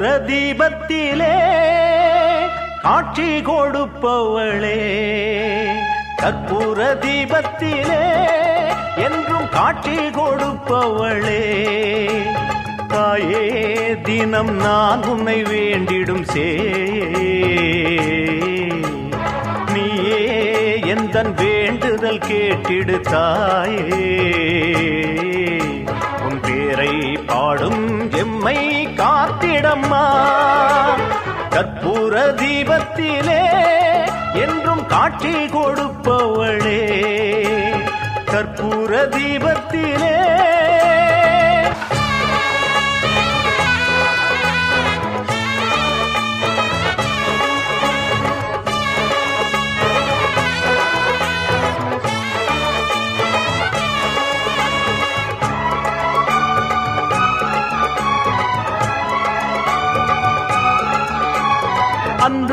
தீபத்திலே காட்சி கொடுப்பவளே. கற்பூர தீபத்திலே என்றும் காட்சி கொடுப்பவளே. தாயே தினம் நான் உன்னை வேண்டிடும் சே. நீயே எந்தன் வேண்டுதல் கேட்டிடு தாயே. தீபத்திலே என்றும் காட்சி கொடுப்பவளே. கற்பூர தீபத்திலே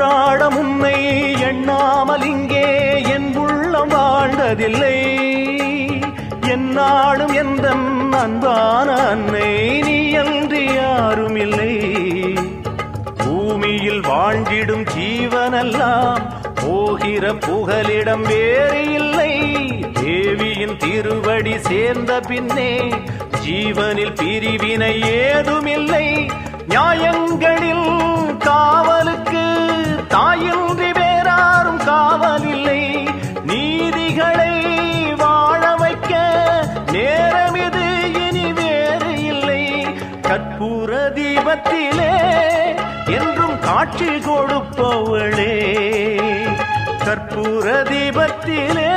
அன்றாடம் உன்னை எண்ணாமல் இங்கே என் உள்ளம் வாழ்ந்ததில்லை. என்னாலும் எந்த அன்பான அன்னை நீ அன்றி யாரும் இல்லை பூமியில் வாழ்ந்திடும் ஜீவனெல்லாம் போகிற புகலிடம் வேறு இல்லை. தேவியின் திருவடி சேர்ந்த பின்னே ஜீவனில் பிரிவினை ஏதுமில்லை. நியாயங்களில் காவலுக்கு தாயின்றி வேறாரும் காவலில்லை. நீதிகளை வாழ வைக்க நேரம் இது இனி வேறு இல்லை. கற்பூர தீபத்திலே என்றும் காட்சி கொடுப்பவளே. கற்பூர தீபத்திலே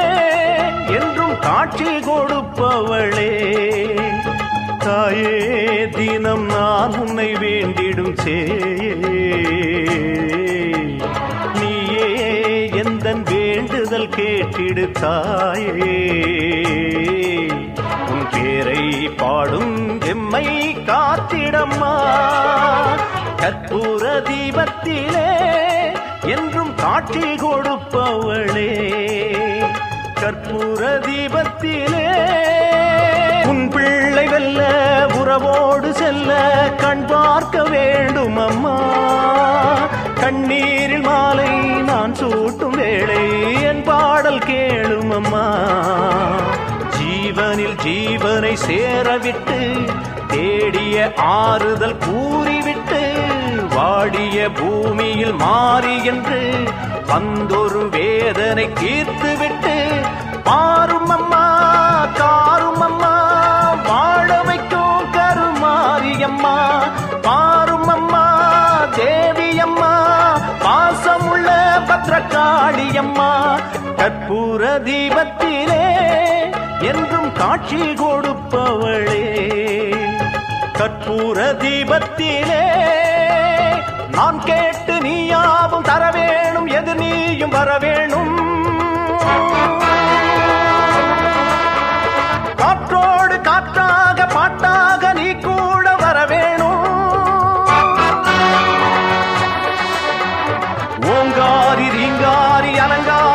என்றும் காட்சி கொடுப்பவளே. தாயே தினம் நான் உன்னை வேண்டிடும் சே கேட்டிடு தாயே உன் பேரை பாடும் எம்மை காத்திடம்மா. கற்பூர தீபத்திலே என்றும் காட்சி கொடுப்பவளே. கற்பூர தீபத்திலே உன் பிள்ளை வெல்ல உறவோடு செல்ல கண் பார்க்க வேண்டும் அம்மா கண்ணீரில் மாலை நான் சூட்டும் வேளை அம்மா. ஜீவனில் ஜீவனை சேரவிட்டு தேடிய ஆறுதல் கூறிவிட்டு வாடிய பூமியில் மாறி என்று வந்தொரு வேதனை தீர்த்துவிட்டு மாறும் அம்மா. கற்பூர தீபத்திலே என்றும் காட்சி கொடுப்பவளே. கற்பூர தீபத்திலே நான் கேட்டு நீயாவும் தர வேணும் எது நீயும் வர வேணும் காற்றோடு காற்றாக பாட்டாக நீ கூட வர வேணும் ஓங்காரி ரீங்காரி அலங்காரி